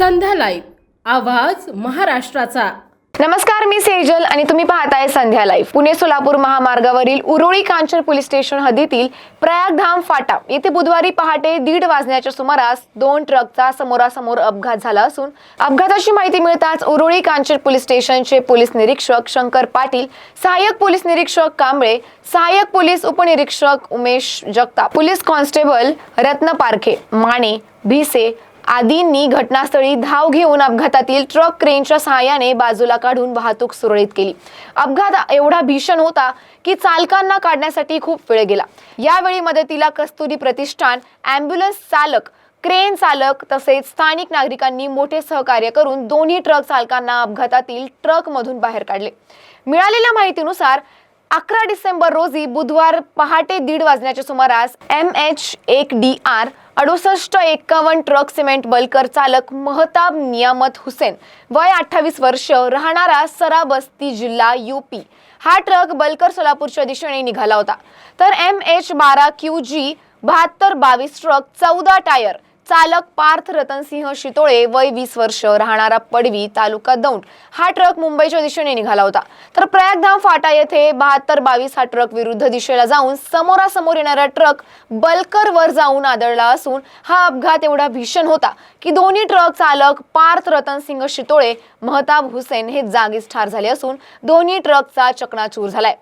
संध्या live. आवाज महाराष्ट्राचा. नमस्कार मी सेजल आणि तुम्ही पाहताय संध्या लाईव्ह. पुणे सोलापूर महामार्गावरील उरोळी कांचन पोलीस स्टेशन हद्दीतील प्रयागधाम फाटा येथे बुधवारी पहाटे दीड वाजण्याच्या सुमारास दोन ट्रकचा समोरासमोर अपघात झाला असून अपघाताची माहिती मिळताच उरोळी कांचन पोलीस स्टेशनचे पोलीस निरीक्षक शंकर पाटील सहाय्यक पोलीस निरीक्षक कांबळे सहाय्यक पोलीस उपनिरीक्षक उमेश जगताप पोलीस कॉन्स्टेबल रत्न पारखे माने भिसे आदींनी घटनास्थळी धाव घेऊन अपघातातील ट्रक क्रेनच्या सहाय्याने बाजूला काढून वाहतूक सुरळीत केली. अपघात एवढा भीषण होता की चालकांना काढण्यासाठी खूप वेळ गेला. यावेळी मदतीला कस्तुरी प्रतिष्ठान अँब्युलन्स चालक क्रेन चालक तसेच स्थानिक नागरिकांनी मोठे सहकार्य करून दोन्ही ट्रक चालकांना अपघातातील ट्रकमधून बाहेर काढले. मिळालेल्या माहितीनुसार अकरा डिसेंबर रोजी बुधवार पहाटे दीड वाजण्याच्या सुमारास एम एच एक डी आर अडुसष्ट एक्कावन्न ट्रक सिमेंट बल्कर चालक महताब नियामत हुसेन वय अठ्ठावीस वर्ष राहणारा सराबस्ती जिल्हा यूपी हा ट्रक बलकर सोलापूरच्या दिशेने निघाला होता. तर एम एच बारा क्यू जी बहात्तर बावीस ट्रक चौदा टायर चालक पार्थ रतनसिंह शितोळे वय वीस वर्ष राहणारा पडवी तालुका दौंड. हा ट्रक मुंबईच्या दिशेने निघाला होता. तर प्रयागधाम फाटा येथे बहात्तर बावीस हा ट्रक विरुद्ध दिशेला जाऊन समोरासमोर येणारा ट्रक बलकर वर जाऊन आदळला असून हा अपघात एवढा भीषण होता की दोन्ही ट्रक चालक पार्थ रतनसिंह शितोळे महताब हुसेन हे जागीच ठार झाले असून दोन्ही ट्रकचा चकणाचूर झालाय.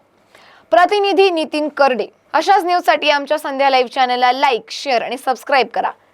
प्रतिनिधी नितीन करडे. अशाच न्यूजसाठी आमच्या संध्या लाईव्ह चॅनलला लाईक शेअर आणि सबस्क्राईब करा.